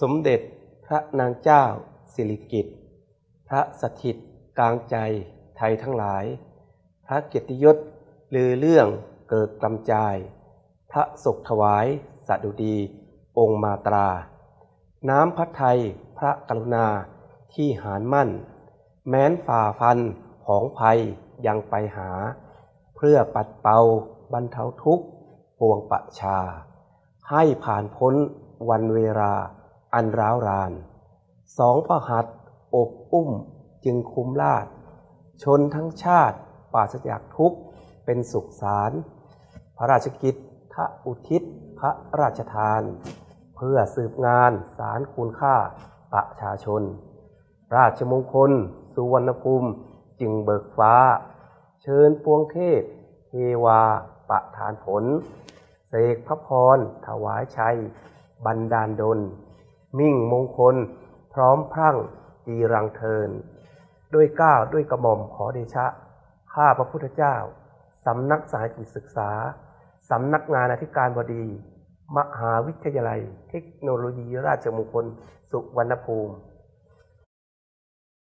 สมเด็จพระนางเจ้า สิริกิติ์พระสถิตกลางใจไทยทั้งหลาย พระเกียรติยศลือเรื่องเกิดกำจาย พระศกถวายสัดุดีองค์มาตรา น้ำพระไทยพระกรุณาที่หารมั่น แม้นฝ่าฟันของภัยยังไปหา เพื่อปัดเป่าบรรเทาทุกข์ปวงประชา ให้ผ่านพ้นวันเวลา อันร้าวราน สองพระหัตอบอุ้มจึงคุ้มลาด ชนทั้งชาติปราศจากทุกข์เป็นสุขสารพระราชกิจทะอุทิศพระราชทาน เพื่อสืบงานสารคุณค่าประชาชน ราชมงคล สุวรรณภูมิจึงเบิกฟ้า เชิญปวงเทพ เทวาประทานผล เสกพระพรถวายชัย บันดาลดล มิ่งมงคล พร้อมพรั่งตีรังเทิน ด้วยก้าวด้วยกระหม่อมขอเดชะ ข้าพระพุทธเจ้า สำนักสายกิจศึกษา สำนักงานอธิการบดี มหาวิทยาลัย เทคโนโลยีราชมงคล สุวรรณภูมิ